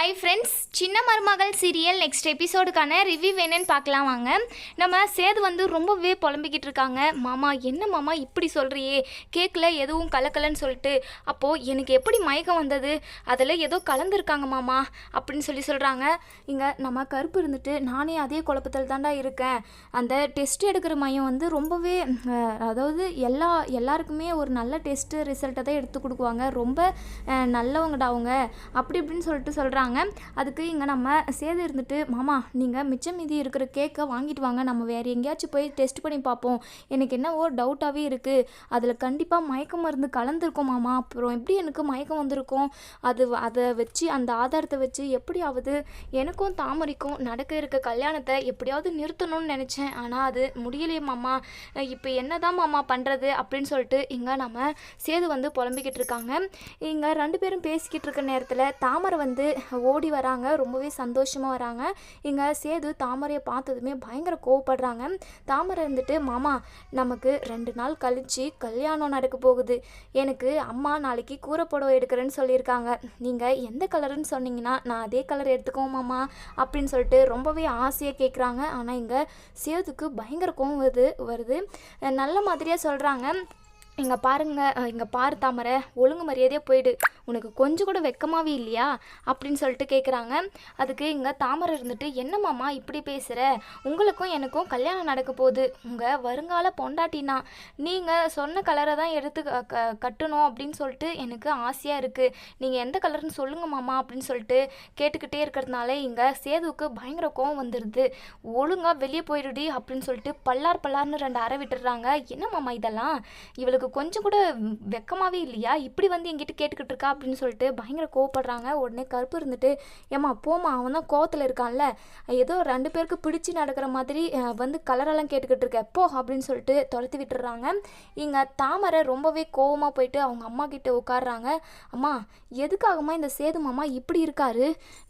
Hi friends சின்ன மருமகள் serial next எபிசோடுக்கான review வேணுன்னு பார்க்கலாம் வாங்க. நம்ம சேது வந்து ரொம்பவே புலம்பிக்கிட்டு இருக்காங்க. மாமா என்ன மாமா இப்படி சொல்கிறியே கேக்கில் எதுவும் கலக்கலன்னு சொல்லிட்டு. அப்போது எனக்கு எப்படி மயக்கம் வந்தது? அதில் ஏதோ கலந்துருக்காங்க மாமா அப்படின்னு சொல்லி சொல்கிறாங்க இங்கே நம்ம கருப்பு இருந்துட்டு நானே அதே குழப்பத்தில் தாண்டா இருக்கேன். அந்த டெஸ்ட் எடுக்கிற மையம் வந்து ரொம்பவே அதாவது எல்லா எல்லாருக்குமே ஒரு நல்ல டெஸ்ட்டு ரிசல்ட்டை தான் எடுத்து கொடுக்குவாங்க. ரொம்ப நல்லவங்கடா அவங்க. அப்படி இப்படின்னு சொல்லிட்டு சொல்கிறாங்க அதுக்கு இங்கே நம்ம சேது இருந்துட்டு மாமா நீங்கள் மிச்சம் மீதி இருக்கிற கேக்கை வாங்கிட்டு வாங்க. நம்ம வேறு எங்கேயாச்சும் போய் டெஸ்ட் பண்ணி பார்ப்போம். எனக்கு என்னவோ டவுட்டாகவே இருக்குது அதில் கண்டிப்பாக மயக்க மருந்து கலந்துருக்கும் மாமா. அப்புறம் எப்படி எனக்கு மயக்கம் வந்திருக்கும்? அது அதை வச்சு அந்த ஆதாரத்தை வச்சு எப்படியாவது எனக்கும் தாமரைக்கும் நடக்க இருக்க கல்யாணத்தை எப்படியாவது நிறுத்தணும்னு நினச்சேன். ஆனால் அது முடியலையே மாமா. இப்போ என்ன தான் மாமா பண்ணுறது அப்படின்னு சொல்லிட்டு இங்கே நம்ம சேது வந்து புலம்பிக்கிட்டு இருக்காங்க. இங்கே ரெண்டு பேரும் பேசிக்கிட்டு இருக்க நேரத்தில் தாமரை வந்து ஓடி வராங்க ரொம்பவே சந்தோஷமாக வராங்க. இங்கே சேது தாமரையை பார்த்ததுமே பயங்கர கோவப்படுறாங்க. தாமரை இருந்துட்டு மாமா நமக்கு ரெண்டு நாள் கழிச்சு கல்யாணம் நடக்க போகுது. எனக்கு அம்மா நாளைக்கு கூரைப்புடவை எடுக்கிறேன்னு சொல்லியிருக்காங்க. நீங்கள் எந்த கலருன்னு சொன்னீங்கன்னா நான் அதே கலர் எடுத்துக்கோம் மாமா அப்படின்னு சொல்லிட்டு ரொம்பவே ஆசையாக கேட்குறாங்க ஆனால் இங்கே சேதுக்கு பயங்கர கோவம் வருது வருது. நல்ல மாதிரியாக சொல்கிறாங்க இங்கே பாருங்க இங்கே பாரு தாமரை ஒழுங்கு மரியாதையாக போயிடு. உனக்கு கொஞ்சம் கூட வெக்கமாவே இல்லையா? அப்படின்னு சொல்லிட்டு கேட்குறாங்க அதுக்கு இங்கே தாமரை இருந்துட்டு என்னம்மாம்மா இப்படி பேசுகிற உங்களுக்கும் எனக்கும் கல்யாணம் நடக்க போகுது. உங்கள் வருங்கால பொண்டாட்டினா நீங்கள் சொன்ன கலரை தான் எடுத்து க- கட்டணும் அப்படின்னு சொல்லிட்டு எனக்கு ஆசையாக இருக்குது நீங்கள் எந்த கலர்னு சொல்லுங்க மாமா அப்படின்னு சொல்லிட்டு கேட்டுக்கிட்டே இருக்கிறதுனால இங்கே சேதுவுக்கு பயங்கர கோவம் வந்துடுது ஒழுங்காக வெளியே போயிடுடி அப்படின்னு சொல்லிட்டு பல்லார் பல்லார்னு ரெண்டு அறை விட்டுடுறாங்க. என்ன மாமா இதெல்லாம்? இவளுக்கு கொஞ்சம் கூட வெக்கமாகவே இல்லையா? இப்படி வந்து எங்கிட்ட கேட்டுக்கிட்டு இருக்கா? அப்படின்னு சொல்லிட்டு பயங்கர கோவப்படுறாங்க. உடனே கருப்பு இருந்துட்டு ஏம்மா போமா அவன் தான் கோவத்தில் இருக்கான்ல. ஏதோ ரெண்டு பேருக்கு பிடிச்சி நடக்கிற மாதிரி வந்து கலரெல்லாம் கேட்டுக்கிட்டு இருக்க. போ அப்படின்னு சொல்லிட்டு துரத்தி விட்டுறாங்க. இங்கே தாமரை ரொம்பவே கோவமாக போயிட்டு அவங்க அம்மா கிட்ட உட்காடுறாங்க அம்மா எதுக்காகம்மா இந்த சேது மாமா இப்படி இருக்காரு?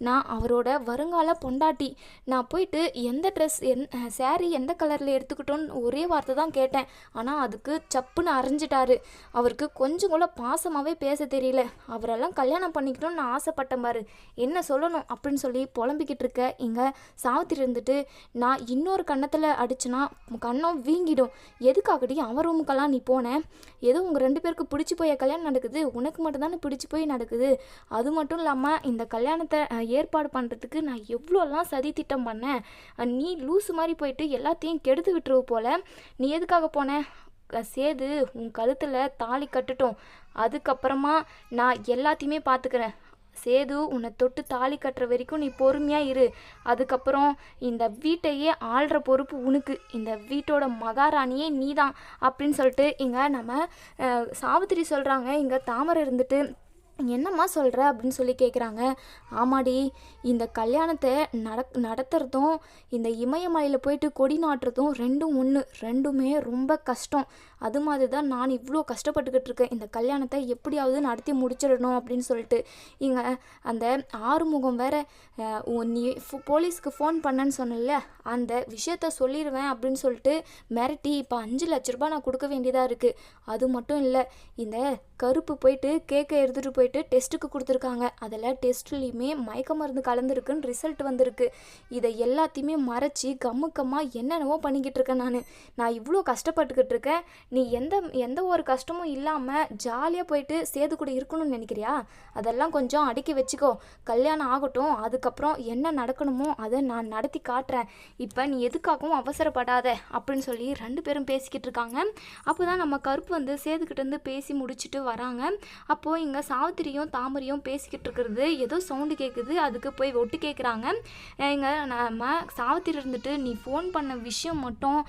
நான் அவரோட வருங்கால பொண்டாட்டி. நான் போயிட்டு எந்த ட்ரெஸ் எந் சேரீ எந்த கலரில் எடுத்துக்கிட்டோன்னு ஒரே வார்த்தை தான் கேட்டேன். ஆனால் அதுக்கு சப்புன்னு அரைஞ்சிட்டாரு. அவருக்கு கொஞ்சம் கூட பாசமாகவே பேச தெரியல. அவரெல்லாம் கல்யாணம் பண்ணிக்கணும்னு நான் ஆசைப்பட்டேன் பாரு. என்ன சொல்லணும் அப்படின்னு சொல்லி புலம்பிக்கிட்டு இருக்க இங்கே சாவித்திரி இருந்துட்டு நான் இன்னொரு கன்னத்தில் அடிச்சுனா கன்னம் வீங்கிடும். எதுக்காகடி அவன் ரூமுக்கெல்லாம் நீ போனேன் ஏதோ உங்கள் ரெண்டு பேருக்கு பிடிச்சி போய் கல்யாணம் நடக்குது. உனக்கு மட்டும்தானே பிடிச்சி போய் நடக்குது. அது மட்டும் இல்லாமல் இந்த கல்யாணத்தை ஏற்பாடு பண்ணுறதுக்கு நான் எவ்வளோலாம் சதி திட்டம் பண்ணேன். நீ லூஸு மாதிரி போயிட்டு எல்லாத்தையும் கெடுத்து விட்டுருவ போல். நீ எதுக்காக போன? சேது உன் கழுத்தில் தாலி கட்டுட்டோம். அதுக்கப்புறமா நான் எல்லாத்தையுமே பார்த்துக்கிறேன். சேது உன்னை தொட்டு தாலி கட்டுற வரைக்கும் நீ பொறுமையாக இரு. அதுக்கப்புறம் இந்த வீட்டையே ஆள்ற பொறுப்பு உனக்கு. இந்த வீட்டோட மகாராணியே நீ தான் அப்படின்னு சொல்லிட்டு இங்கே நம்ம சாவித்திரி சொல்கிறாங்க இங்கே தாமரை இருந்துட்டு என்னம்மா சொல்கிற அப்படின்னு சொல்லி கேட்குறாங்க ஆமாடி இந்த கல்யாணத்தை நட நடத்துறதும் இந்த இமயமலையில் போயிட்டு கொடி நாட்டுறதும் ரெண்டும் ஒன்று ரெண்டுமே ரொம்ப கஷ்டம். அது மாதிரி தான் நான் இவ்வளோ கஷ்டப்பட்டுக்கிட்டு இருக்கேன் இந்த கல்யாணத்தை எப்படியாவது நடத்தி முடிச்சிடணும் அப்படின்னு சொல்லிட்டு. இங்கே அந்த ஆறுமுகம் வேற நீ போலீஸ்க்கு ஃபோன் பண்ணேன்னு சொன்னல அந்த விஷயத்த சொல்லிடுவேன் அப்படின்னு சொல்லிட்டு மிரட்டி இப்போ அஞ்சு லட்ச ரூபாய் நான் கொடுக்க வேண்டியதாக இருக்குது அது மட்டும் இல்லை இந்த கருப்பு போயிட்டு கேக்கை எடுத்துகிட்டு போயிட்டு டெஸ்ட்டுக்கு கொடுத்துருக்காங்க. அதில் டெஸ்ட்லேயுமே மயக்க மருந்து கலந்துருக்குன்னு ரிசல்ட் வந்திருக்கு. இதை எல்லாத்தையுமே மறைச்சி கம்முக்கமாக என்னென்னவோ பண்ணிக்கிட்டு இருக்கேன் நான். நான் இவ்வளோ கஷ்டப்பட்டுக்கிட்டு இருக்கேன் நீ எந்த எந்த ஒரு கஷ்டமும் இல்லாமல் ஜாலியாக போயிட்டு சேது கூட இருக்கணும்னு நினைக்கிறியா? அதெல்லாம் கொஞ்சம் அடுக்கி வச்சுக்கோ. கல்யாணம் ஆகட்டும் அதுக்கப்புறம் என்ன நடக்கணுமோ அதை நான் நடத்தி காட்டுறேன். இப்போ நீ எதுக்காகவும் அவசரப்படாத அப்படின்னு சொல்லி ரெண்டு பேரும் பேசிக்கிட்டு இருக்காங்க. அப்போ தான் நம்ம கருப்பு வந்து சேதுக்கிட்டேருந்து பேசி முடிச்சுட்டு வராங்க. அப்போது இங்கே சாவித்திரியும் தாமரையும் பேசிக்கிட்டு இருக்கிறது ஏதோ சவுண்டு கேட்குது அதுக்கு போய் ஒட்டு கேட்குறாங்க இங்கே நம்ம சாவித்திரி இருந்துட்டு நீ ஃபோன் பண்ண விஷயம் மட்டும்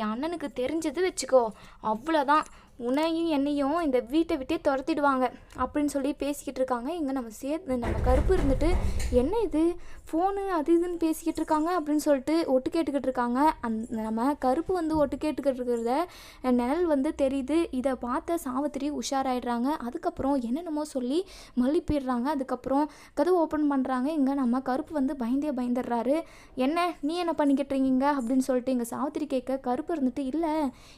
என் அண்ணனுக்கு தெரிஞ்சது வச்சுக்கோ. 哦，不了当。உன்னையும் என்னையும் இந்த வீட்டை விட்டே துரத்திடுவாங்க அப்படின்னு சொல்லி பேசிக்கிட்டு இருக்காங்க. இங்கே நம்ம சே நம்ம கருப்பு இருந்துட்டு என்ன இது? ஃபோனு அது இதுன்னு பேசிக்கிட்டு இருக்காங்க? அப்படின்னு சொல்லிட்டு ஒட்டு கேட்டுக்கிட்டு இருக்காங்க. அந் நம்ம கருப்பு வந்து ஒட்டு கேட்டுக்கிட்டு இருக்கிறத நிழல் வந்து தெரியுது. இதை பார்த்த சாவித்திரி உஷாராயிடுறாங்க. அதுக்கப்புறம் என்னென்னமோ சொல்லி மல்லிப்பிடுறாங்க. அதுக்கப்புறம் கதவு ஓப்பன் பண்ணுறாங்க இங்கே நம்ம கருப்பு வந்து பயந்தே பயந்துடுறாரு. என்ன? நீ என்ன பண்ணிக்கிட்டு இருக்கீங்க? அப்படின்னு சொல்லிட்டு இங்கே சாவித்திரி கேட்க கருப்பு இருந்துட்டு இல்லை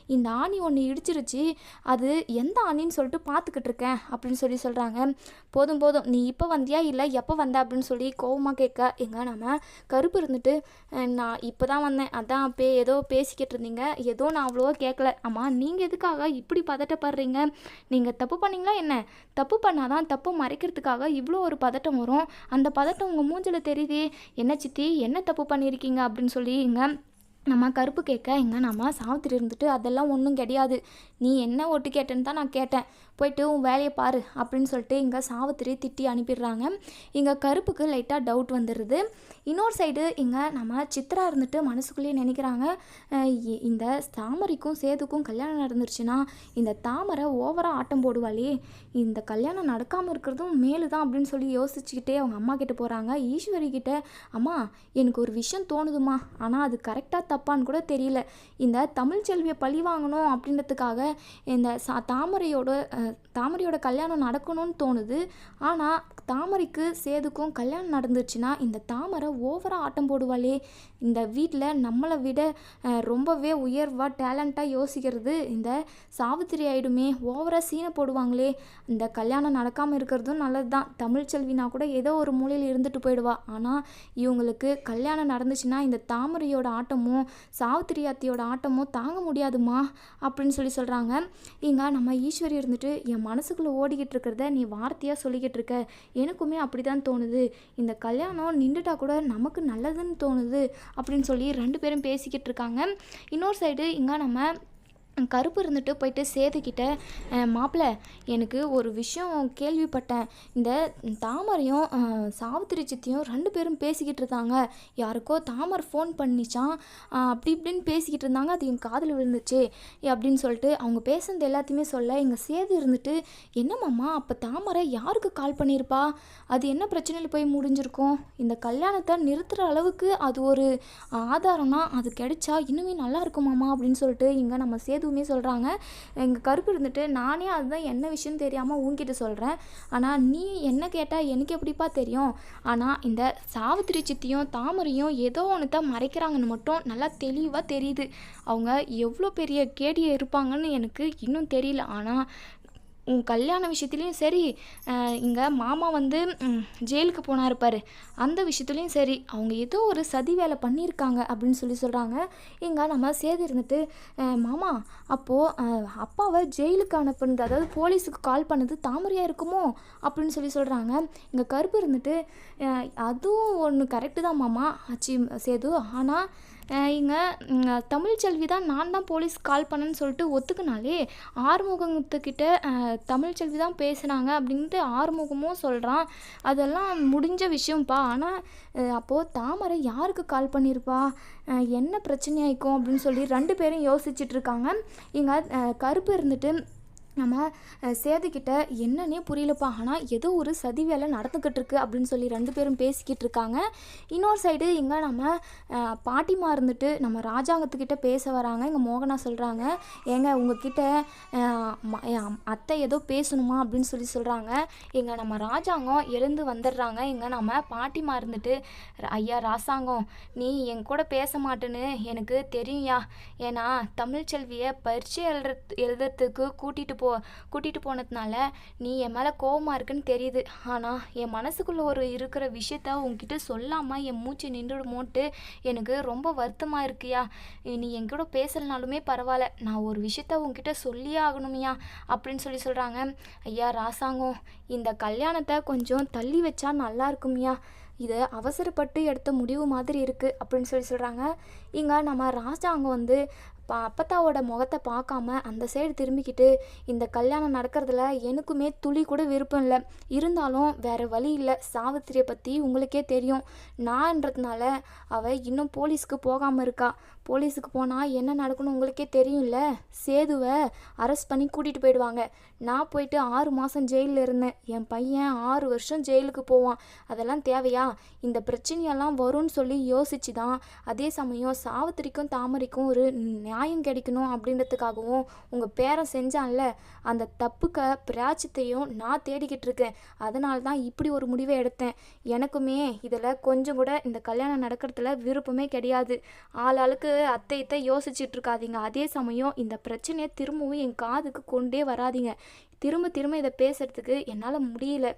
இந்த ஆணி ஒன்று இடிச்சிருச்சு. அது எந்த ஆணின்னு சொல்லிட்டு பார்த்துக்கிட்டு இருக்கேன் அப்படின்னு சொல்லி சொல்கிறாங்க போதும் போதும். நீ இப்போ வந்தியா? இல்லை எப்போ வந்த? அப்படின்னு சொல்லி கோவமாக கேட்க எங்க நம்ம கருப்பு இருந்துட்டு நான் இப்போ தான் வந்தேன். அதான் பே ஏதோ பேசிக்கிட்டு இருந்தீங்க. ஏதோ நான் அவ்வளோவா கேட்கல. அம்மா நீங்கள் எதுக்காக இப்படி பதட்டப்படுறீங்க? நீங்கள் தப்பு பண்ணீங்களா என்ன? தப்பு பண்ணால் தான் தப்பு மறைக்கிறதுக்காக இவ்வளோ ஒரு பதட்டம் வரும். அந்த பதட்டம் உங்கள் மூஞ்சில் தெரியுதே. என்ன சித்தி? என்ன தப்பு பண்ணியிருக்கீங்க? அப்படின்னு சொல்லி இங்கே நம்ம கருப்பு கேட்க எங்கள் நம்ம சாவித்திரி இருந்துட்டு அதெல்லாம் ஒன்றும் கிடையாது. நீ என்ன ஓட்டு கேட்டேன்னு தான் நான் கேட்டேன். போயிட்டு உன் வேலையை பாரு அப்படின்னு சொல்லிட்டு இங்கே சாவித்திரி திட்டி அனுப்பிடுறாங்க. இங்கே கருப்புக்கு லைட்டாக டவுட் வந்துடுது இன்னொரு சைடு இங்கே நம்ம சித்ரா இருந்துட்டு மனசுக்குள்ளேயே நினைக்கிறாங்க இ- இந்த தாமரைக்கும் சேதுக்கும் கல்யாணம் நடந்துருச்சுன்னா இந்த தாமரை ஓவராக ஆட்டம் போடுவாளே. இந்த கல்யாணம் நடக்காமல் இருக்கிறதும் மேலு தான் அப்படின்னு சொல்லி யோசிச்சுக்கிட்டே அவங்க அம்மா கிட்ட போகிறாங்க ஈஸ்வரி கிட்ட அம்மா எனக்கு ஒரு விஷயம் தோணுதுமா ஆனால் அது கரெக்டாக தப்பான்னு கூட தெரியல. இந்த தமிழ்ச்செல்வியை பழி வாங்கணும் அப்படின்றதுக்காக இந்த சா தாமரையோட தாமரையோட கல்யாணம் நடக்கணும்னு தோணுது. ஆனால் தாமரைக்கு சேதுக்கும் கல்யாணம் நடந்துச்சுன்னா இந்த தாமரை ஓவராக ஆட்டம் போடுவாளே. இந்த வீட்டில் நம்மளை விட ரொம்பவே உயர்வாக டேலண்ட்டாக யோசிக்கிறது இந்த சாவித்திரி ஆயிடுமே. ஓவராக சீனை போடுவாங்களே. இந்த கல்யாணம் நடக்காமல் இருக்கிறதும் நல்லது தான் தமிழ் செல்வினா கூட ஏதோ ஒரு மூலையில் இருந்துட்டு போயிடுவா. ஆனால் இவங்களுக்கு கல்யாணம் நடந்துச்சுன்னா இந்த தாமரையோட ஆட்டமும் சாவித்திரி அத்தியோட ஆட்டமும் தாங்க முடியாதுமா அப்படின்னு சொல்லி சொல்கிறாங்க இங்க நம்ம ஈஸ்வரி இருந்துட்டு என் மனசுக்குள்ளே ஓடிக்கிட்டு இருக்கிறத நீ வார்த்தையாக சொல்லிக்கிட்டு இருக்க. எனக்குமே அப்படி தான் தோணுது. இந்த கல்யாணம் நின்றுட்டா கூட நமக்கு நல்லதுன்னு தோணுது அப்படின்னு சொல்லி ரெண்டு பேரும் பேசிக்கிட்டு இருக்காங்க. இன்னொரு சைடு இங்கே நம்ம கருப்பு இருந்துட்டு போயிட்டு சேதுக்கிட்ட மாப்பிள்ள எனக்கு ஒரு விஷயம் கேள்விப்பட்டேன். இந்த தாமரையும் சாவித்திரி சித்தியும் ரெண்டு பேரும் பேசிக்கிட்டு இருந்தாங்க. யாருக்கோ தாமரை ஃபோன் பண்ணிச்சான் அப்படி இப்படின்னு பேசிக்கிட்டு இருந்தாங்க. அது என் காதில் விழுந்துச்சு அப்படின்னு சொல்லிட்டு அவங்க பேசுனது எல்லாத்தையுமே சொல்ல எங்கள் சேது இருந்துட்டு என்னம்மாம்மா அப்போ தாமரை யாருக்கு கால் பண்ணியிருப்பா? அது என்ன பிரச்சனையில் போய் முடிஞ்சிருக்கும்? இந்த கல்யாணத்தை நிறுத்துகிற அளவுக்கு அது ஒரு ஆதாரம்னா அது கிடைச்சா இன்னுமே நல்லா இருக்குமாம்மா அப்படின்னு சொல்லிட்டு இங்கே நம்ம எதுவுமே சொல்கிறாங்க எங்கள் கருப்பு இருந்துட்டு நானே அதுதான் என்ன விஷயம் தெரியாமல் உங்ககிட்ட சொல்கிறேன் ஆனால் நீ என்ன கேட்டால் எனக்கு எப்படிப்பா தெரியும்? ஆனால் இந்த சாவித்திரி சித்தியும் தாமரையும் ஏதோ ஒன்று தான் மறைக்கிறாங்கன்னு மட்டும் நல்லா தெளிவாக தெரியுது. அவங்க எவ்வளோ பெரிய கேடியை இருப்பாங்கன்னு எனக்கு இன்னும் தெரியல. ஆனால் உன் கல்யாண விஷயத்துலேயும் சரி இங்கே மாமா வந்து ஜெயிலுக்கு போனார் பாரு. அந்த விஷயத்துலேயும் சரி அவங்க ஏதோ ஒரு சதி வேலை பண்ணியிருக்காங்க அப்படின்னு சொல்லி சொல்கிறாங்க இங்கே நம்ம சேது இருந்துட்டு மாமா அப்போது அப்பாவை ஜெயிலுக்கு அனுப்புனது அதாவது போலீஸுக்கு கால் பண்ணது தாமரையாக இருக்குமோ அப்படின்னு சொல்லி சொல்கிறாங்க இங்கே கருப்பு இருந்துட்டு அதுவும் ஒன்று கரெக்டு தான் மாமா ஆச்சி சேது. ஆனால் இங்கே தமிழ் செல்வி தான் நான் தான் போலீஸ் கால் பண்ணேன்னு சொல்லிட்டு ஒத்துக்குனாலே ஆறுமுகத்துக்கிட்ட அஹ், தமிழ் செல்வி தான் பேசுனாங்க அப்படின்ட்டு ஆறுமுகமும் சொல்கிறான் அதெல்லாம் முடிஞ்ச விஷயம்ப்பா. ஆனால் அப்போது தாமரை யாருக்கு கால் பண்ணியிருப்பா என்ன பிரச்சனையாயிக்கும் அப்படின்னு சொல்லி ரெண்டு பேரும் யோசிச்சுட்டு இருக்காங்க. இங்கே கருப்பு இருந்துட்டு நம்ம சேதுக்கிட்ட என்னன்னே புரியலப்பா. ஆனால் ஏதோ ஒரு சதி வேலை நடந்துக்கிட்டு இருக்கு அப்படின்னு சொல்லி ரெண்டு பேரும் பேசிக்கிட்டு இருக்காங்க இன்னொரு சைடு இங்கே நம்ம பாட்டிமா இருந்துட்டு நம்ம ராஜாங்கத்துக்கிட்ட பேச வராங்க. இங்கே மோகனா சொல்கிறாங்க ஏங்க உங்ககிட்ட அத்தை ஏதோ பேசணுமா அப்படின்னு சொல்லி சொல்கிறாங்க எங்கள் நம்ம ராஜாங்கம் எழுந்து வந்துடுறாங்க. இங்கே நம்ம பாட்டிமா இருந்துட்டு ஐயா ராசாங்கம் நீ என் கூட பேச மாட்டேன்னு எனக்கு தெரியும்யா. ஏன்னா தமிழ்ச்செல்வியை பரீட்சை எழுதுற எழுதுறதுக்கு கூட்டிகிட்டு போ கூட்டிகிட்டு போனதுனால நீ என் மேலே கோவமாக இருக்குன்னு தெரியுது. ஆனால் என் மனசுக்குள்ளே ஒரு இருக்கிற விஷயத்த உங்ககிட்ட சொல்லாமல் என் மூச்சு நின்றுடுமோட்டு எனக்கு ரொம்ப வருத்தமாக இருக்கியா? நீ என் கூட பேசலனாலுமே பரவாயில்ல. நான் ஒரு விஷயத்த உங்ககிட்ட சொல்லியே ஆகணுமியா அப்படின்னு சொல்லி சொல்கிறாங்க ஐயா ராசாங்கம் இந்த கல்யாணத்தை கொஞ்சம் தள்ளி வச்சா நல்லா இருக்குமியா. இது அவசரப்பட்டு எடுத்த முடிவு மாதிரி இருக்குது அப்படின்னு சொல்லி சொல்கிறாங்க இங்கே நம்ம ராஜாங்க வந்து பா அப்பத்தாவோட முகத்தை பார்க்காம அந்த சைடு திரும்பிக்கிட்டு இந்த கல்யாணம் நடக்கிறதுல எனக்குமே துளி கூட விருப்பம் இல்லை. இருந்தாலும் வேறு வழி இல்லை. சாவித்திரியை பற்றி உங்களுக்கே தெரியும். நான்றதுனால அவள் இன்னும் போலீஸ்க்கு போகாமல் இருக்கா. போலீஸுக்கு போனால் என்ன நடக்குன்னு உங்களுக்கே தெரியும்ல? சேதுவை அரெஸ்ட் பண்ணி கூட்டிகிட்டு போயிடுவாங்க. நான் போயிட்டு ஆறு மாதம் ஜெயிலில் இருந்தேன். என் பையன் ஆறு வருஷம் ஜெயிலுக்கு போவான். அதெல்லாம் தேவையா? இந்த பிரச்சனையெல்லாம் வரும்னு சொல்லி யோசிச்சு தான் அதே சமயம் சாவித்திரிக்கும் தாமரைக்கும் ஒரு நியாயம் கிடைக்கணும் அப்படின்றதுக்காகவும் உங்கள் பேரன் செஞ்சான்ல. அந்த தப்புக்க பிராச்சித்தையும் நான் தேடிக்கிட்டு இருக்கேன். அதனால தான் இப்படி ஒரு முடிவை எடுத்தேன். எனக்குமே இதில் கொஞ்சம் கூட இந்த கல்யாணம் நடக்கிறதுல விருப்பமே கிடையாது. ஆள் ஆளுக்கு அத்தை இத்தை யோசிச்சுட்டு இருக்காதீங்க அதே சமயம் இந்த பிரச்சனையை திரும்பவும் என் காதுக்கு கொண்டே வராதீங்க. திரும்ப திரும்ப இதை பேசுறதுக்கு என்னால் முடியல.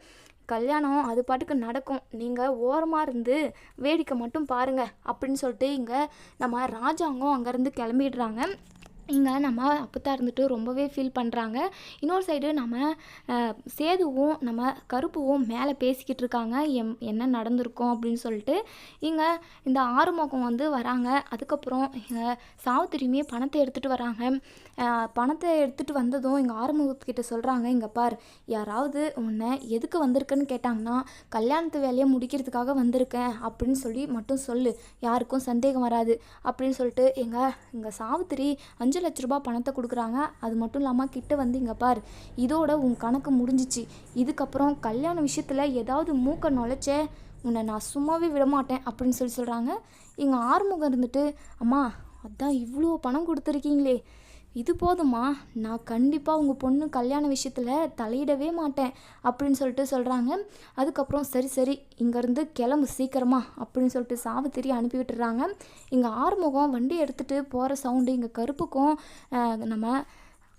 கல்யாணம் அது பாட்டுக்கு நடக்கும். நீங்கள் ஓரமாக இருந்து வேடிக்கை மட்டும் பாருங்க. அப்படின்னு சொல்லிட்டு இங்கே நம்ம ராஜாங்கம் அங்கேருந்து கிளம்பிடுறாங்க. இங்கே நம்ம அப்பத்தா இருந்துட்டு ரொம்பவே ஃபீல் பண்ணுறாங்க இன்னொரு சைடு நம்ம சேதுவும் நம்ம கருப்புவும் மேலே பேசிக்கிட்டு இருக்காங்க. எம் என்ன நடந்திருக்கும் அப்படின்னு சொல்லிட்டு. இங்கே இந்த ஆறுமுகம் வந்து வராங்க. அதுக்கப்புறம் இங்கே சாவித்திரியுமே பணத்தை எடுத்துகிட்டு வராங்க. பணத்தை எடுத்துகிட்டு வந்ததும் இங்கே ஆறுமுகத்துக்கிட்ட சொல்கிறாங்க இங்கே பார் யாராவது உன்னை எதுக்கு வந்திருக்குன்னு கேட்டாங்கன்னா கல்யாணத்து வேலையை முடிக்கிறதுக்காக வந்திருக்கேன் அப்படின்னு சொல்லி மட்டும் சொல்லு. யாருக்கும் சந்தேகம் வராது அப்படின்னு சொல்லிட்டு எங்கள் இங்கே சாவித்திரி அஞ்சு லட்ச ரூபாய் பணத்தை கொடுக்குறாங்க. அது மட்டும் இல்லாமல் கிட்ட வந்து இங்கே பார் இதோட உன் கணக்கு முடிஞ்சிச்சு. இதுக்கப்புறம் கல்யாண விஷயத்தில் ஏதாவது மூக்க நுழைச்சே உன்னை நான் சும்மாவே விட மாட்டேன் அப்படின்னு சொல்லி சொல்கிறாங்க எங்கள் ஆறுமுகம் இருந்துட்டு அம்மா அதான் இவ்வளோ பணம் கொடுத்துருக்கீங்களே. இது போதுமா நான் கண்டிப்பாக உங்கள் பொண்ணு கல்யாண விஷயத்தில் தலையிடவே மாட்டேன் அப்படின்னு சொல்லிட்டு சொல்கிறாங்க அதுக்கப்புறம் சரி சரி இங்கேருந்து கிளம்பு சீக்கிரமா அப்படின்னு சொல்லிட்டு சாவித்திரி அனுப்பி விட்டுறாங்க. இங்கே ஆறுமுகம் வண்டி எடுத்துகிட்டு போகிற சவுண்டு இங்கே கருப்புக்கும் நம்ம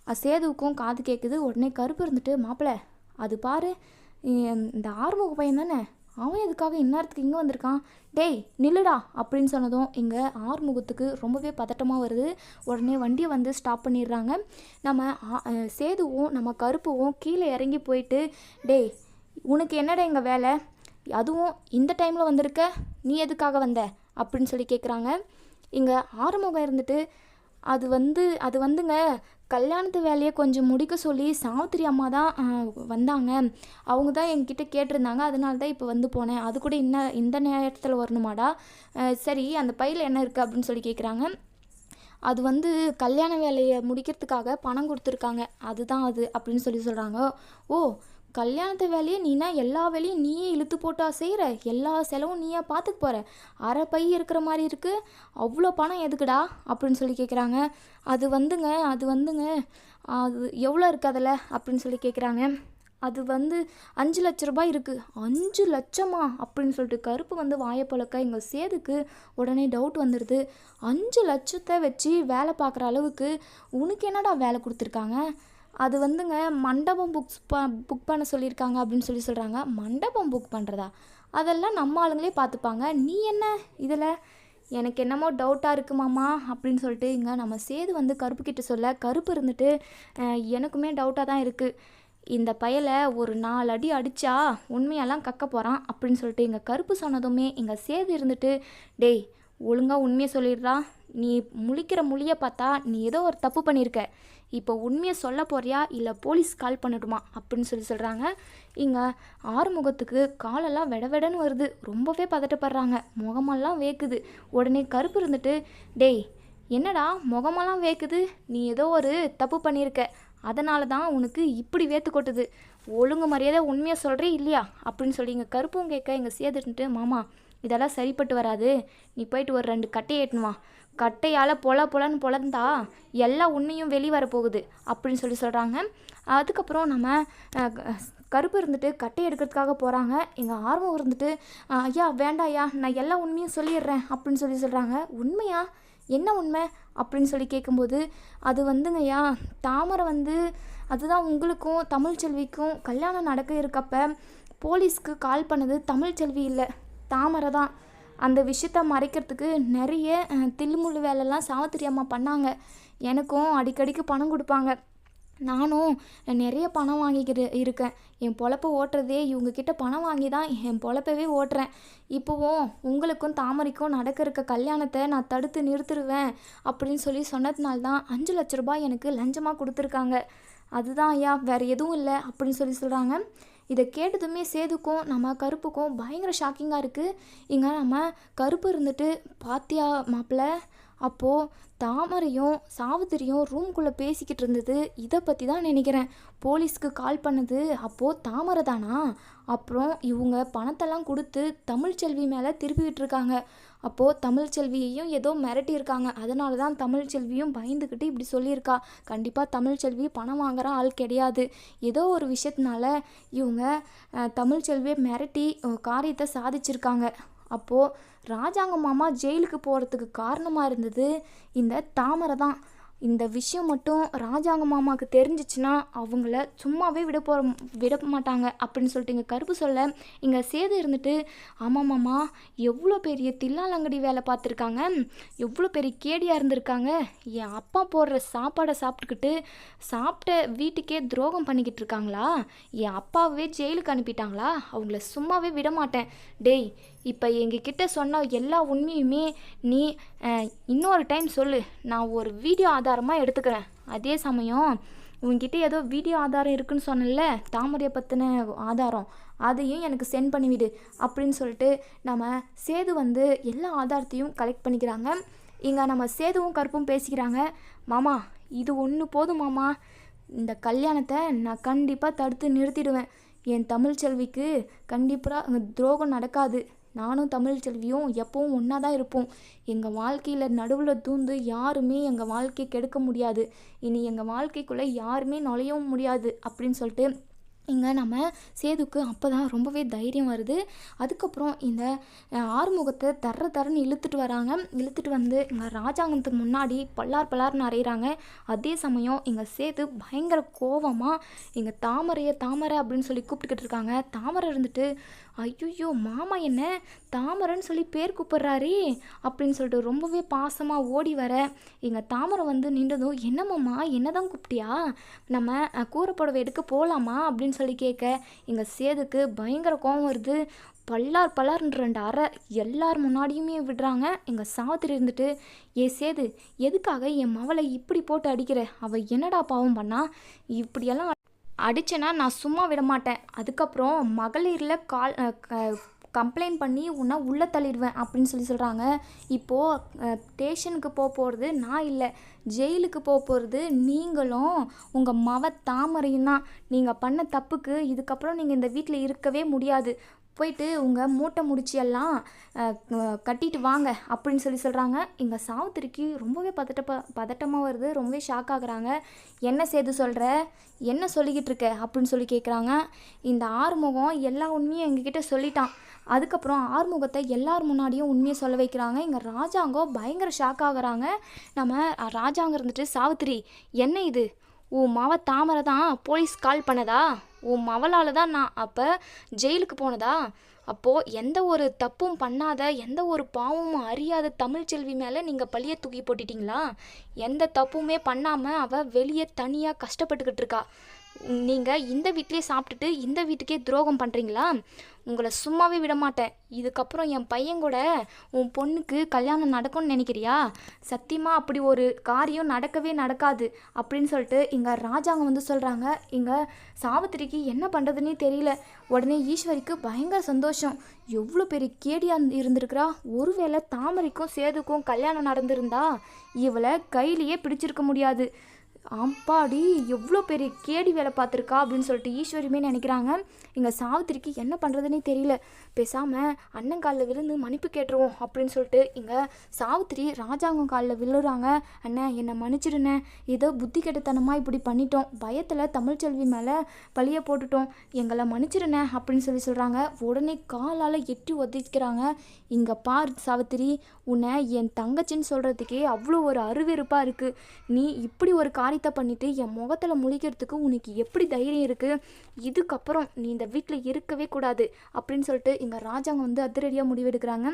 சேதுவுக்கும் காது கேட்குது உடனே கருப்பு இருந்துட்டு மாப்பிள்ளை அது பாரு இந்த ஆறுமுக பையன் தானே? அவன் எதுக்காக இந்நேரத்துக்கு இங்கே வந்திருக்கான்? டேய் நில்லுடா அப்படின்னு சொன்னதும் இங்கே ஆறுமுகத்துக்கு ரொம்பவே பதட்டமாக வருது. உடனே வண்டியை வந்து ஸ்டாப் பண்ணிடுறாங்க. நம்ம ஆ- சேதுவும் நம்ம கருப்புவும் கீழே இறங்கி போயிட்டு டேய் உனக்கு என்னடா எங்கள் வேலை? அதுவும் இந்த டைமில் வந்திருக்க? நீ எதுக்காக வந்த? அப்படின்னு சொல்லி கேட்குறாங்க இங்கே ஆறுமுகம் இருந்துட்டு அது வந்து அது வந்துங்க கல்யாணத்து வேலையை கொஞ்சம் முடிக்க சொல்லி சாவித்திரி அம்மா தான் வந்தாங்க. அவங்க தான் என்கிட்ட கேட்டிருந்தாங்க. அதனால தான் இப்போ வந்து போனேன். அது கூட இன்ன இந்த நேரத்தில் வரணுமாடா? சரி அந்த பையில் என்ன இருக்குது அப்படின்னு சொல்லி கேட்குறாங்க அது வந்து கல்யாண வேலையை முடிக்கிறதுக்காக பணம் கொடுத்துருக்காங்க. அதுதான் அது அப்படின்னு சொல்லி சொல்கிறாங்க ஓ கல்யாணத்து வேலையை நீனா எல்லா வேலையும் நீயே இழுத்து போட்டா செய்கிற எல்லா செலவும் நீயா பார்த்துக்க போகிற அரை பை இருக்கிற மாதிரி இருக்குது அவ்வளோ பணம் எதுக்குடா? அப்படின்னு சொல்லி கேட்குறாங்க அது வந்துங்க அது வந்துங்க. அது எவ்வளோ இருக்குது அதில்? அப்படின்னு சொல்லி கேட்குறாங்க அது வந்து அஞ்சு லட்ச ரூபாய் இருக்குது அஞ்சு லட்சமா? அப்படின்னு சொல்லிட்டு கருப்பு வந்து வாயப்பழக்க எங்கள் சேதுக்கு உடனே டவுட் வந்துடுது அஞ்சு லட்சத்தை வச்சு வேலை பார்க்குற அளவுக்கு உனக்கு என்னடா வேலை கொடுத்துருக்காங்க? அது வந்துங்க மண்டபம் புக்ஸ் ப புக் பண்ண சொல்லியிருக்காங்க அப்படின்னு சொல்லி சொல்கிறாங்க மண்டபம் புக் பண்ணுறதா அதெல்லாம் நம்ம ஆளுங்களே பார்த்துப்பாங்க. நீ என்ன இதில்? எனக்கு என்னமோ டவுட்டாக இருக்குமாம்மா அப்படின்னு சொல்லிட்டு இங்கே நம்ம சேது வந்து கருப்பு கிட்ட சொல்ல கருப்பு இருந்துட்டு எனக்குமே டவுட்டாக தான் இருக்குது இந்த பயலை ஒரு நாலு அடி அடித்தா உண்மையெல்லாம் கக்க போகிறான் அப்படின்னு சொல்லிட்டு இங்கே கருப்பு சொன்னதுமே எங்கள் சேது இருந்துட்டு டேய் ஒழுங்காக உண்மையை சொல்லிடுறா. நீ முழிக்கிற மொழியை பார்த்தா நீ ஏதோ ஒரு தப்பு பண்ணியிருக்க. இப்போ உண்மையை சொல்ல போறியா? இல்லை போலீஸ் கால் பண்ணட்டுமா? அப்படின்னு சொல்லி சொல்கிறாங்க இங்கே ஆறுமுகத்துக்கு காலெல்லாம் வெடவெடன்னு வருது. ரொம்பவே பதட்டப்படுறாங்க. முகமெல்லாம் வேக்குது. உடனே கருப்பு இருந்துட்டு டேய் என்னடா முகமெல்லாம் வேக்குது? நீ ஏதோ ஒரு தப்பு பண்ணியிருக்க. அதனால தான் உனக்கு இப்படி வேத்து கொட்டுது. ஒழுங்கு மரியாதை உண்மையாக சொல்கிறே இல்லையா? அப்படின்னு சொல்லி இங்கே கருப்பும் கேட்க எங்கள் சேதுட்டு மாமா இதெல்லாம் சரிப்பட்டு வராது. நீ போயிட்டு ஒரு ரெண்டு கட்டையை ஏட்டுனுவா கட்டையால் பொல பொலன்னு பொலந்தா எல்லா உண்மையும் வெளிவரப்போகுது அப்படின்னு சொல்லி சொல்கிறாங்க அதுக்கப்புறம் நம்ம க- கருப்பு இருந்துட்டு கட்டை எடுக்கிறதுக்காக போகிறாங்க எங்கள் ஆர்வம் இருந்துட்டு ஐயா வேண்டாம் ஐயா நான் எல்லா உண்மையும் சொல்லிடுறேன் அப்படின்னு சொல்லி சொல்கிறாங்க உண்மையா? என்ன உண்மை? அப்படின்னு சொல்லி கேட்கும்போது அது வந்துங்கய்யா தாமரை வந்து அதுதான் உங்களுக்கும் தமிழ்ச்செல்விக்கும் கல்யாணம் நடக்க இருக்கப்ப போலீஸ்க்கு கால் பண்ணது தமிழ்ச்செல்வி இல்லை தாமரை தான். அந்த விஷயத்த மறைக்கிறதுக்கு நிறைய அஹ், தில்லுமுள்ளு வேலைலாம் சாவித்திரி அம்மா பண்ணாங்க. எனக்கும் அடிக்கடிக்கு பணம் கொடுப்பாங்க. நானும் நிறைய பணம் வாங்கிக்கிட்டு இருக்கேன். என் பொழப்ப ஓட்டுறதே இவங்கக்கிட்ட பணம் வாங்கி தான் என் பொழப்பவே ஓட்டுறேன். இப்போவும் உங்களுக்கும் தாமரைக்கும் நடக்க இருக்க கல்யாணத்தை நான் தடுத்து நிறுத்திடுவேன் அப்படின்னு சொல்லி சொன்னதுனால தான் அஞ்சு லட்ச ரூபாய் எனக்கு லஞ்சமாக கொடுத்துருக்காங்க. அதுதான் ஐயா வேறு எதுவும் இல்லை அப்படின்னு சொல்லி சொல்கிறாங்க இதை கேட்டதுமே சேதுக்கும் நம்ம கருப்புக்கும் பயங்கர ஷாக்கிங்காக இருக்குது இங்கே நம்ம கருப்பு இருந்துட்டு பாத்தியா மாப்பிள்ள அப்போது தாமரையும் சாவித்திரியும் ரூம்குள்ளே பேசிக்கிட்டு இருந்தது. இதை பற்றி தான் நினைக்கிறேன். போலீஸ்க்கு கால் பண்ணது அப்போது தாமரை தானா? அப்புறம் இவங்க பணத்தெல்லாம் கொடுத்து தமிழ்ச்செல்வி மேலே திருப்பி விட்டுருக்காங்க அப்போது தமிழ்ச்செல்வியையும் ஏதோ மிரட்டியிருக்காங்க அதனால தான் தமிழ்ச்செல்வியும் பயந்துக்கிட்டு இப்படி சொல்லியிருக்கா. கண்டிப்பாக தமிழ்ச்செல்வி பணம் வாங்குற ஆள் கிடையாது. ஏதோ ஒரு விஷயத்தினால இவங்க தமிழ்ச்செல்வியை மிரட்டி காரியத்தை சாதிச்சிருக்காங்க. அப்போது ராஜாங்க மாமா ஜெயிலுக்கு போகிறதுக்கு காரணமாக இருந்தது இந்த தாமரை தான். இந்த விஷயம் மட்டும் ராஜாங்க மாமாவுக்கு தெரிஞ்சிச்சுன்னா அவங்கள சும்மாவே விட போற விட மாட்டாங்க அப்படின்னு சொல்லிட்டு இங்கே கருப்பு சொல்ல இங்கே சேது இருந்துட்டு ஆமாம் மாமா எவ்வளோ பெரிய தில்லாலங்கடி வேலை பார்த்துருக்காங்க. எவ்வளோ பெரிய கேடியாக இருந்திருக்காங்க. என் அப்பா போடுற சாப்பாடை சாப்பிட்டுக்கிட்டு சாப்பிட்ட வீட்டுக்கே துரோகம் பண்ணிக்கிட்டு இருக்காங்களா? என் அப்பாவே ஜெயிலுக்கு அனுப்பிட்டாங்களா? அவங்கள சும்மாவே விட மாட்டேன். டேய் இப்போ எங்ககிட்ட சொன்ன எல்லா உண்மையுமே நீ இன்னொரு டைம் சொல்லு. நான் ஒரு வீடியோ ஆதாரமாக எடுத்துக்கிறேன். அதே சமயம் உங்ககிட்ட ஏதோ வீடியோ ஆதாரம் இருக்குன்னு சொன்னல தாமரையை பற்றின ஆதாரம் அதையும் எனக்கு சென்ட் பண்ணிவிடு அப்படின்னு சொல்லிட்டு நம்ம சேது வந்து எல்லா ஆதாரத்தையும் கலெக்ட் பண்ணிக்கிறாங்க. இங்கே நம்ம சேதுவும் கருப்பும் பேசிக்கிறாங்க. மாமா இது ஒன்று போதும் மாமா. இந்த கல்யாணத்தை நான் கண்டிப்பாக தடுத்து நிறுத்திடுவேன். என் தமிழ்ச்செல்விக்கு கண்டிப்பாக துரோகம் நடக்காது. நானும் தமிழ்ச்செல்வியும் எப்பவும் ஒன்றா தான் இருப்போம். எங்கள் வாழ்க்கையில் நடுவில் தூந்து யாருமே எங்கள் வாழ்க்கையை கெடுக்க முடியாது. இனி எங்கள் வாழ்க்கைக்குள்ளே யாருமே நுழையவும் முடியாது அப்படின்னு சொல்லிட்டு இங்கே நம்ம சேதுக்கு அப்போ தான் ரொம்பவே தைரியம் வருது. அதுக்கப்புறம் இந்த ஆறுமுகத்தை தர்ற தரன்னு இழுத்துட்டு வராங்க. இழுத்துட்டு வந்து இங்கே ராஜாங்கத்துக்கு முன்னாடி பல்லார் பல்லார்னு அறையிறாங்க. அதே சமயம் இங்கே சேது பயங்கர கோவமாக இங்கே தாமரையை தாமரை அப்படின்னு சொல்லி கூப்பிட்டுக்கிட்டு இருக்காங்க. தாமரை இருந்துட்டு ஐயோ மாமா என்ன? தாமரைன்னு சொல்லி பேர் கூப்பிட்றாரே அப்படின்னு சொல்லிட்டு ரொம்பவே பாசமாக ஓடி வர எங்கள் தாமரை வந்து நின்றதும் என்னமாம்மா என்ன தான் கூப்பிட்டியா? நம்ம கூரை புடவை எடுக்க போகலாமா அப்படின்னு சொல்லி கேட்க எங்கள் சேதுக்கு பயங்கர கோபம் வருது. பல்லார் பல்லார்ன்ற ரெண்டு அறை எல்லார் முன்னாடியுமே விடுறாங்க. எங்கள் சாவித்திரி இருந்துட்டு ஏ சேது எதுக்காக என் மவளை இப்படி போட்டு அடிக்கிற? அவள் என்னடா பாவம் பண்ணா? இப்படியெல்லாம் அடிச்சேன்னா நான் சும்மா விட மாட்டேன். அதுக்கப்புறம் மகளிரில் கால் கம்ப்ளைண்ட் பண்ணி உன்னை உள்ளே தள்ளிடுவேன் அப்படின்னு சொல்லி சொல்கிறாங்க இப்போது ஸ்டேஷனுக்கு போக போகிறது நான் இல்லை. ஜெயிலுக்கு போக போகிறது நீங்களும் உங்கள் மவ தாமரையும் தான். நீங்கள் பண்ண தப்புக்கு இதுக்கப்புறம் நீங்கள் இந்த வீட்டில் இருக்கவே முடியாது. போயிட்டு உங்கள் மூட்டை முடிச்சு எல்லாம் கட்டிட்டு வாங்க அப்படின்னு சொல்லி சொல்கிறாங்க எங்கள் சாவித்திரிக்கு ரொம்பவே பதட்டப்பா பதட்டமாக வருது. ரொம்பவே ஷாக் ஆகுறாங்க. என்ன செய்து சொல்கிற என்ன சொல்லிக்கிட்டு இருக்க? அப்படின்னு சொல்லி கேட்குறாங்க இந்த ஆறுமுகம் எல்லா உண்மையும் எங்ககிட்ட சொல்லிட்டான். அதுக்கப்புறம் ஆறுமுகத்தை எல்லார் முன்னாடியும் உண்மையை சொல்ல வைக்கிறாங்க. எங்கள் ராஜாங்கோ பயங்கர ஷாக் ஆகுறாங்க. நம்ம ராஜாங்க இருந்துட்டு சாவித்திரி என்ன இது? உன் மவ தாமரை தான் போலீஸ் கால் பண்ணதா? உன் மவளால் தான் நான் அப்போ ஜெயிலுக்கு போனதா? அப்போது எந்த ஒரு தப்பும் பண்ணாத எந்த ஒரு பாவமும் அறியாத தமிழ்ச்செல்வி மேலே நீங்கள் பழிய தூக்கி போட்டுட்டீங்களா? எந்த தப்புமே பண்ணாமல் அவள் வெளியே தனியாக கஷ்டப்பட்டுக்கிட்டு இருக்கா. நீங்கள் இந்த வீட்டிலே சாப்பிட்டுட்டு இந்த வீட்டுக்கே துரோகம் பண்ணுறீங்களா உங்களை சும்மாவே விட மாட்டேன் இதுக்கப்புறம் என் பையன் கூட உன் பொண்ணுக்கு கல்யாணம் நடக்கும்னு நினைக்கிறியா? சத்தியமாக அப்படி ஒரு காரியம் நடக்கவே நடக்காது அப்படின்னு சொல்லிட்டு இங்கே ராஜாங்க வந்து சொல்கிறாங்க இங்கே சாவித்திரிக்கு என்ன பண்ணுறதுன்னே தெரியல. உடனே ஈஸ்வரிக்கு பயங்கர சந்தோஷம். எவ்வளோ பெரிய கேடியாக இருந்திருக்கிறா? ஒருவேளை தாமரைக்கும் சேதுக்கும் கல்யாணம் நடந்திருந்தா இவளை கையிலேயே பிடிச்சிருக்க முடியாது. அம்பாடி எவ்வளோ பெரிய கேடி வேலை பார்த்துருக்கா அப்படின்னு சொல்லிட்டு ஈஸ்வரியுமே நினைக்கிறாங்க. இங்கே சாவித்திரிக்கு என்ன பண்ணுறதுனே தெரியல. பேசாமல் அண்ணன் காலில் விழுந்து மன்னிப்பு கேட்டுருவோம் அப்படின்னு சொல்லிட்டு இங்கே சாவித்திரி ராஜாங்கம் காலில் விழுறாங்க. அண்ணன் என்னை மன்னிச்சிடுண்ணே. ஏதோ புத்தி கெட்டத்தனமாக இப்படி பண்ணிட்டோம். பயத்தில் தமிழ்ச்செல்வி மேலே பழிய போட்டுட்டோம். எங்களை மன்னிச்சிடுண்ணே அப்படின்னு சொல்லி சொல்கிறாங்க உடனே காலால் எட்டி ஒத்திக்கிறாங்க. இங்கே பார் சாவித்திரி உன்னை என் தங்கச்சின்னு சொல்கிறதுக்கே அவ்வளோ ஒரு அருவெருப்பாக இருக்குது நீ இப்படி ஒரு காரியத்தை பண்ணிட்டு என் முகத்தில் முழிக்கிறதுக்கு உனக்கு எப்படி தைரியம் இருக்குது இதுக்கப்புறம் நீ இந்த வீட்டில் இருக்கவே கூடாது அப்படின்னு சொல்லிட்டு இங்கே ராஜாங்க வந்து அதிரடியாக முடிவெடுக்கிறாங்க.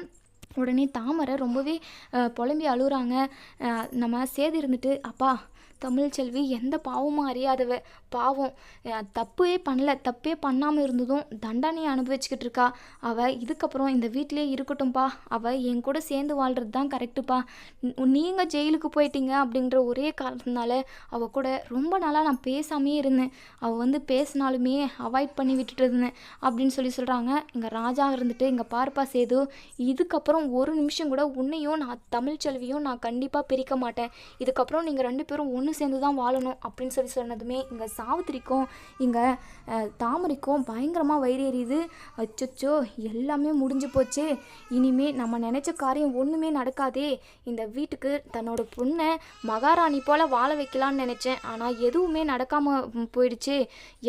உடனே தாமரை ரொம்பவே புலம்பி அழுகுறாங்க. நம்ம சேது இருந்துட்டு அப்பா தமிழ்ச்செல்வி எந்த பாவமும் அறியாதவ. பாவம். தப்பே பண்ணல. தப்பே பண்ணாமல் இருந்ததும் தண்டனையை அனுபவிச்சுக்கிட்டு இருக்கா. அவள் இதுக்கப்புறம் இந்த வீட்டிலே இருக்கட்டும்ப்பா அவள் என் கூட சேர்ந்து வாழ்கிறது தான் கரெக்டுப்பா நீங்கள் ஜெயிலுக்கு போயிட்டீங்க அப்படின்ற ஒரே காரணத்தினால அவள் கூட ரொம்ப நாளாக நான் பேசாமே இருந்தேன். அவள் வந்து பேசினாலுமே அவாய்ட் பண்ணி விட்டுட்டு இருந்தேன் அப்படின்னு சொல்லி சொல்கிறாங்க இங்கே ராஜா இருந்துட்டு இங்கே பார்ப்பா சேது இதுக்கப்புறம் ஒரு நிமிஷம் கூட உன்னையும் நான் தமிழ்ச்செல்வியும் நான் கண்டிப்பாக பிரிக்க மாட்டேன். இதுக்கப்புறம் நீங்கள் ரெண்டு பேரும் ஒன்று சேர்ந்து தான் வாழணும் அப்படின்னு சொல்லி சொன்னதுமே இங்கே சாவித்திரிக்கும் இங்கே தாமரைக்கும் பயங்கரமாக வயிறு எரியுது. அச்சோ எல்லாமே முடிஞ்சு போச்சு. இனிமே நம்ம நினச்ச காரியம் ஒன்றுமே நடக்காதே. இந்த வீட்டுக்கு தன்னோட பொண்ணை மகாராணி போல் வாழ வைக்கலான்னு நினச்சேன். ஆனால் எதுவுமே நடக்காமல் போயிடுச்சு.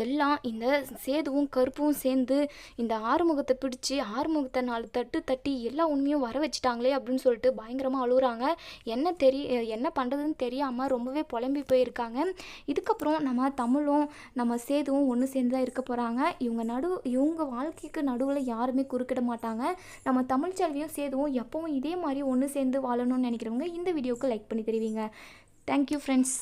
எல்லாம் இந்த சேதுவும் கருப்பும் சேர்ந்து இந்த ஆறுமுகத்தை பிடிச்சி ஆறுமுகத்தை நாலு தட்டு தட்டி எல்லா உண்மையும் வர வச்சுட்டாங்களே அப்படின்னு சொல்லிட்டு பயங்கரமாக அழுகுறாங்க. என்ன தெரிய என்ன பண்ணுறதுன்னு தெரியாமல் ரொம்பவே புலம்பி போயிருக்காங்க. இதுக்கப்புறம் நம்ம தமிழும் நம்ம சேதுவும் ஒன்று சேர்ந்து தான் இருக்க போகிறாங்க இவங்க நடு இவங்க வாழ்க்கைக்கு நடுவில் யாருமே குறுக்கிட மாட்டாங்க. நம்ம தமிழ்ச்செல்வியும் சேதுவும் எப்பவும் இதே மாதிரி ஒன்று சேர்ந்து வாழணும்னு நினைக்கிறவங்க இந்த வீடியோவுக்கு லைக் பண்ணி தெரிவிங்க. Thank you friends